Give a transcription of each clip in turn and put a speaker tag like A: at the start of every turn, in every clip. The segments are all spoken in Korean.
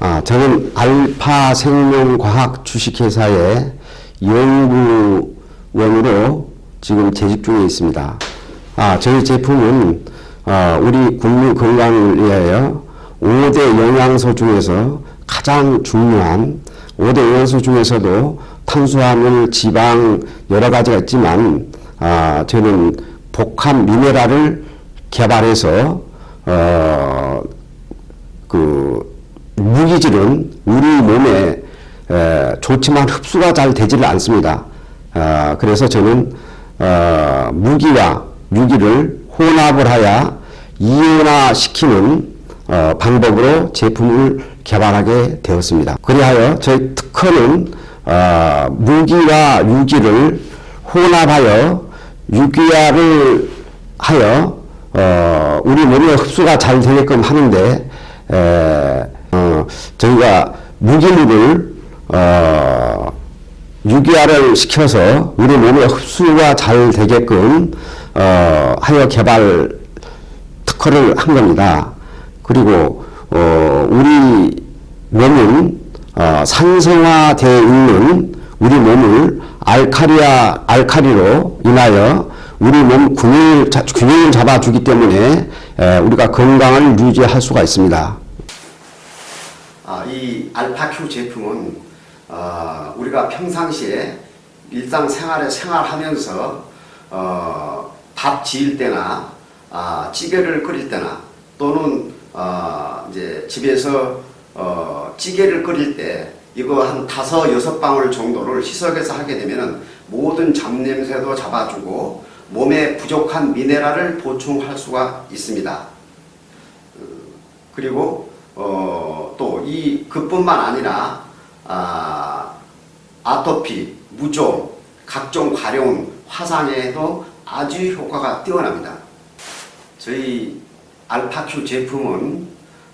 A: 아, 저는 알파 생명과학 주식회사의 연구원으로 지금 재직 중에 있습니다. 아, 저희 제품은 어, 우리 국민 건강을 위하여 5대 영양소 중에서 가장 중요한 5대 영양소 중에서도 탄수화물, 지방 여러 가지가 있지만 아, 저는 복합 미네랄을 개발해서 어, 기질은 우리 몸에 에, 좋지만 흡수가 잘 되지를 않습니다. 아, 그래서 저는 어, 무기와 유기를 혼합을 하여 이온화시키는 어, 방법으로 제품을 개발하게 되었습니다. 그리하여 저희 특허는 어, 무기와 유기를 혼합하여 유기화를 하여 어, 우리 몸에 흡수가 잘 되게끔 하는데 에, 어, 저희가 무기물을 어, 유기화를 시켜서 우리 몸에 흡수가 잘 되게끔 어, 하여 개발 특허를 한 겁니다. 그리고 어, 우리 몸은 어, 산성화되어 있는 우리 몸을 알카리아 알카리로 인하여 우리 몸 균형을, 자- 균형을 잡아주기 때문에 에, 우리가 건강을 유지할 수가 있습니다. 아, 이 알파큐 제품은 어, 우리가 평상시에 일상생활에 생활하면서 어, 밥 지을 때나 아, 찌개를 끓일 때나 또는 어, 이제 집에서 어, 찌개를 끓일 때 이거 한 다섯 여섯 방울 정도를 희석해서 하게 되면은 모든 잡냄새도 잡아주고 몸에 부족한 미네랄을 보충할 수가 있습니다. 그리고 어, 또 이 그뿐만 아니라 아, 아토피, 무좀, 각종 가려움, 화상에도 아주 효과가 뛰어납니다. 저희 알파큐 제품은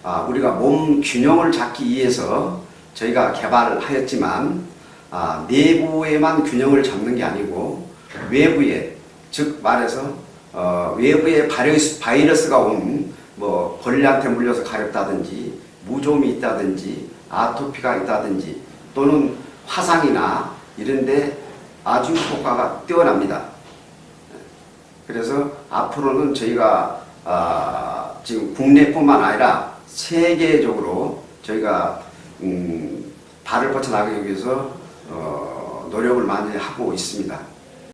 A: 아, 우리가 몸 균형을 잡기 위해서 저희가 개발하였지만 아, 내부에만 균형을 잡는 게 아니고 외부에 즉 말해서 어, 외부에 바이러스, 바이러스가 온 뭐 벌레한테 물려서 가렵다든지 무좀이 있다든지 아토피가 있다든지 또는 화상이나 이런데 아주 효과가 뛰어납니다. 그래서 앞으로는 저희가 아, 지금 국내뿐만 아니라 세계적으로 저희가 음, 발을 뻗쳐 나가기 위해서 어, 노력을 많이 하고 있습니다.